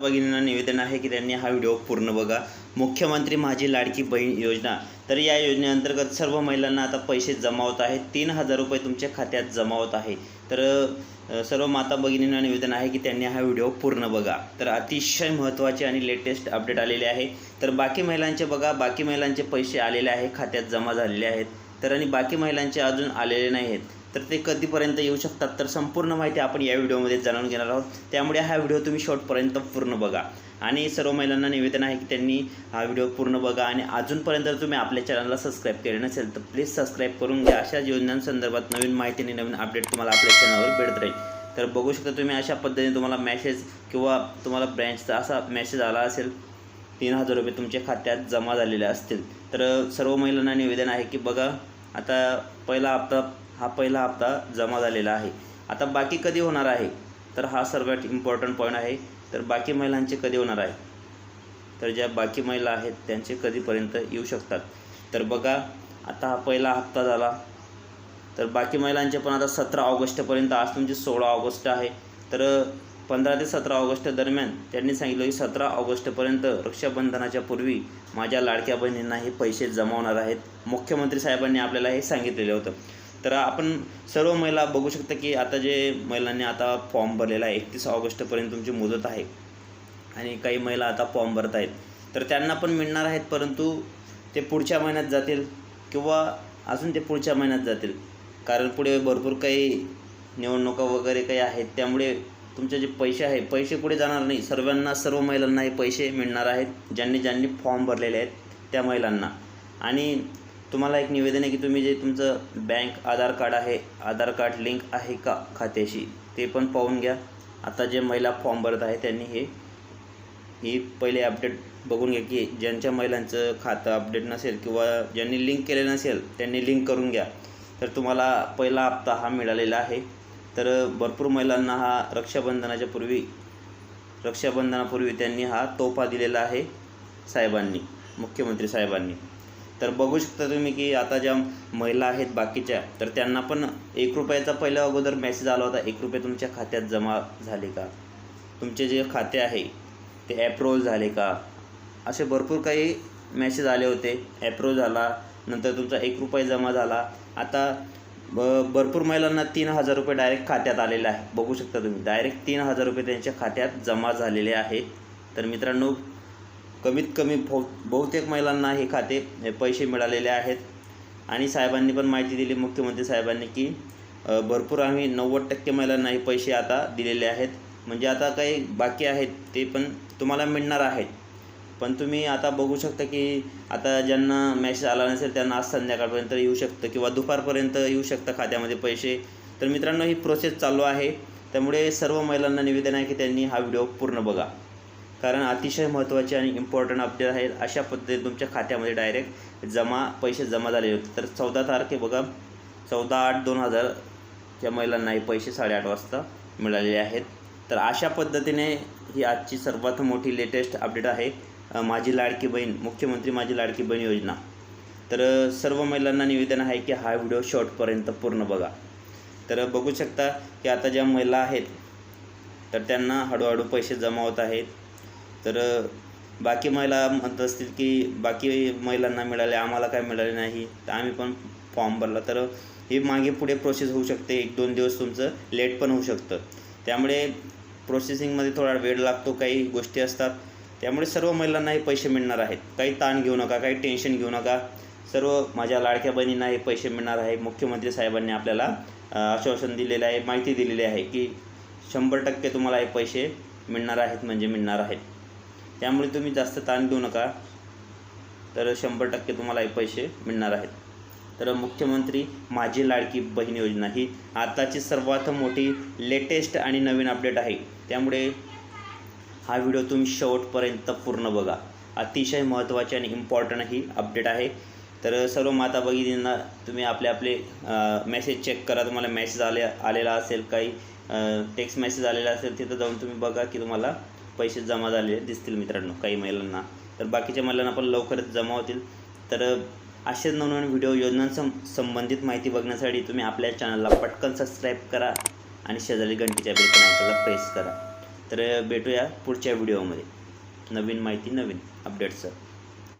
भगिनींना निवेदन आहे की त्यांनी हा व्हिडिओ पूर्ण बघा. मुख्यमंत्री माझी लाडकी बहीण योजना. तर या योजनेअंतर्गत सर्व महिलांना आता पैसे जमा होत आहेत. तीन हजार रुपये तुमच्या खात्यात जमा होत आहे. तर सर्व माता भगिनींना निवेदन आहे की त्यांनी हा व्हिडिओ पूर्ण बघा. तर अतिशय महत्त्वाचे आणि लेटेस्ट अपडेट आलेले आहे. तर बाकी महिलांचे बघा. बाकी महिलांचे पैसे आलेले आहे. खात्यात जमा झालेले आहेत. तर आणि बाकी महिलांचे अजून आलेले नाही आहेत. तर ते कधीपर्यंत येऊ शकतात तर संपूर्ण माहिती आपण या व्हिडिओमध्ये जाणून घेणार आहोत. त्यामुळे हा व्हिडिओ तुम्ही शॉर्टपर्यंत पूर्ण बघा. आणि सर्व महिलांना निवेदन आहे की त्यांनी हा व्हिडिओ पूर्ण बघा. आणि अजूनपर्यंत जर तुम्ही आपल्या चॅनलला सबस्क्राईब केले नसेल तर प्लीज सबस्क्राईब करून घ्या. अशाच योजनांसंदर्भात नवीन माहिती आणि नवीन अपडेट तुम्हाला आपल्या चॅनलवर भेटत राहील. तर बघू शकता तुम्ही अशा पद्धतीने तुम्हाला मॅसेज किंवा तुम्हाला ब्रँचचा असा मेसेज आला असेल तीन हजार रुपये तुमच्या खात्यात जमा झालेले असतील. तर सर्व महिलांना निवेदन आहे की बघा. आता पहिला हप्ता हा पहिला हप्ता जमा झालेला आहे. आता बाकी कधी होणार आहे? तर हा सर्वात इम्पॉर्टंट पॉईंट आहे. तर बाकी महिलांचे कधी होणार आहे? तर ज्या बाकी महिला आहेत त्यांचे कधीपर्यंत येऊ शकतात? तर बघा आता हा पहिला हप्ता झाला. तर बाकी महिलांचे पण आता सतरा ऑगस्टपर्यंत आज तुमची सोळा ऑगस्ट आहे. तर पंधरा ते सतरा ऑगस्ट दरम्यान त्यांनी सांगितलं की सतरा ऑगस्टपर्यंत रक्षाबंधनाच्या पूर्वी माझ्या लाडक्या बहिणींना हे पैसे जमावणार आहेत. मुख्यमंत्री साहेबांनी आपल्याला हे सांगितलेलं होतं. तर आपण सर्व महिला बघू शकता की आता जे महिलांनी आता फॉर्म भरलेला आहे एकतीस ऑगस्टपर्यंत तुमची मुदत आहे आणि काही महिला आता फॉर्म भरत आहेत. तर त्यांना पण मिळणार आहेत परंतु ते पुढच्या महिन्यात जातील किंवा अजून ते पुढच्या महिन्यात जातील. कारण पुढे भरपूर काही निवडणुका वगैरे काही आहेत त्यामुळे तुमचे जे पैसे आहे पैसे पुढे जाणार नाही. सर्वांना सर्व महिलांना हे पैसे मिळणार आहेत ज्यांनी ज्यांनी फॉर्म भरलेले आहेत त्या महिलांना. आणि तुम्हाला एक निवेदन आहे की तुम्ही जे तुमचं बँक आधार कार्ड आहे आधार कार्ड लिंक आहे का खात्याशी ते पण पाहून घ्या. आता जे महिला फॉर्म भरत आहे त्यांनी हे ही पहिले अपडेट बघून घ्या की ज्यांच्या महिलांचं खातं अपडेट नसेल किंवा ज्यांनी लिंक केलेलं नसेल त्यांनी लिंक करून घ्या. तर तुम्हाला पहिला हप्ता हा मिळालेला आहे. तर भरपूर महिलांना हा रक्षाबंधनाच्या पूर्वी रक्षाबंधनापूर्वी त्यांनी हा तोफा दिलेला आहे साहेबांनी मुख्यमंत्री साहेबांनी. तर बघू शकता तुम्ही की आता ज्या महिला आहेत बाकीच्या तर त्यांना पण एक रुपयाचा पहिल्या अगोदर मेसेज आला होता एक रुपये तुमच्या खात्यात जमा झाले का? तुमचे जे खाते आहे ते ॲप्रूव्हल झाले का? असे भरपूर काही मेसेज आले होते ॲप्रूव्ह झाला नंतर तुमचा एक रुपये जमा झाला. आता ब भरपूर महिलांना तीन हजार रुपये डायरेक्ट खात्यात आलेले आहे. बघू शकता तुम्ही डायरेक्ट तीन हजार रुपये त्यांच्या खात्यात जमा झालेले आहेत तर मित्रांनो कमीत कमी बहु बहुतेक महिलांना हे खाते पैसे मिळालेले आहेत. आणि साहेबांनी पण माहिती दिली मुख्यमंत्री साहेबांनी की भरपूर आम्ही नव्वद टक्के महिलांना हे पैसे आता दिलेले आहेत. म्हणजे आता काही बाकी आहेत ते पण तुम्हाला मिळणार आहेत. पण तुम्ही आता बघू शकता की आता ज्यांना मॅसेज आला नसेल त्यांना आज संध्याकाळपर्यंत येऊ शकतं किंवा दुपारपर्यंत येऊ शकतं खात्यामध्ये पैसे. तर मित्रांनो ही प्रोसेस चालू आहे. त्यामुळे सर्व महिलांना निवेदन आहे की त्यांनी हा व्हिडिओ पूर्ण बघा. कारण अतिशय महत्त्वाचे आणि इम्पॉर्टंट अपडेट आहेत. अशा पद्धतीने तुमच्या खात्यामध्ये डायरेक्ट जमा पैसे जमा झालेले होते. तर चौदा तारखे बघा चौदा आठ दोन हजारच्या महिलांना हे पैसे साडेआठ वाजता मिळालेले आहेत. तर अशा पद्धतीने ही आजची सर्वात मोठी लेटेस्ट अपडेट आहे माझी लाडकी बहीण मुख्यमंत्री माझी लाडकी बहीण योजना. तर सर्व महिलांना निवेदन आहे की हा व्हिडिओ शॉर्टपर्यंत पूर्ण बघा. तर बघू शकता की आता ज्या महिला आहेत तर त्यांना हळूहळू पैसे जमा होत आहेत. तर बाकी महिला म्हणत असतील की बाकी महिलांना मिळाले आम्हाला काय मिळाले नाही तर आम्ही पण फॉर्म भरला. तर ही मागे पुढे प्रोसेस होऊ शकते. एक दोन दिवस तुमचं लेट पण होऊ शकतं. त्यामुळे प्रोसेसिंगमध्ये थोडा वेळ लागतो काही गोष्टी असतात. त्यामुळे सर्व महिलांना हे पैसे मिळणार आहेत. काही ताण घेऊ नका काही टेन्शन घेऊ नका. सर्व माझ्या लाडक्या बहिणींना हे पैसे मिळणार आहे. मुख्यमंत्री साहेबांनी आपल्याला आश्वासन दिलेलं आहे माहिती दिलेली आहे की शंभर टक्के तुम्हाला हे पैसे मिळणार आहेत म्हणजे मिळणार आहेत. त्यामुळे तुम्ही जास्त ताण घेऊ नका. तर शंभर टक्के तुम्हाला हे पैसे मिळणार आहेत. तर मुख्यमंत्री माझी लाडकी बहीण योजना ही आताची सर्वात मोठी लेटेस्ट आणि नवीन अपडेट आहे. त्यामुळे हा व्हिडिओ तुम्ही शेवटपर्यंत पूर्ण बघा. अतिशय महत्त्वाची आणि इम्पॉर्टंट ही अपडेट आहे. तर सर्व माता भगिनींना तुम्ही आपले आपले मेसेज चेक करा. तुम्हाला मेसेज आले आलेला असेल काही टेक्स्ट मेसेज आलेला असेल तिथं जाऊन तुम्ही बघा की तुम्हाला पैसे जमा झालेले दिसतील मित्रांनो काही महिलांना. तर बाकीच्या महिलांना पण लवकरच जमा होतील. तर असेच नवनवीन व्हिडिओ योजनांसं संबंधित माहिती बघण्यासाठी तुम्ही आपल्या चॅनलला पटकन सबस्क्राईब करा आणि शेजारी घंटीच्या बेलकन आयकॉनला प्रेस करा. तर भेटूया पुढच्या व्हिडिओमध्ये नवीन माहिती नवीन अपडेट्सचं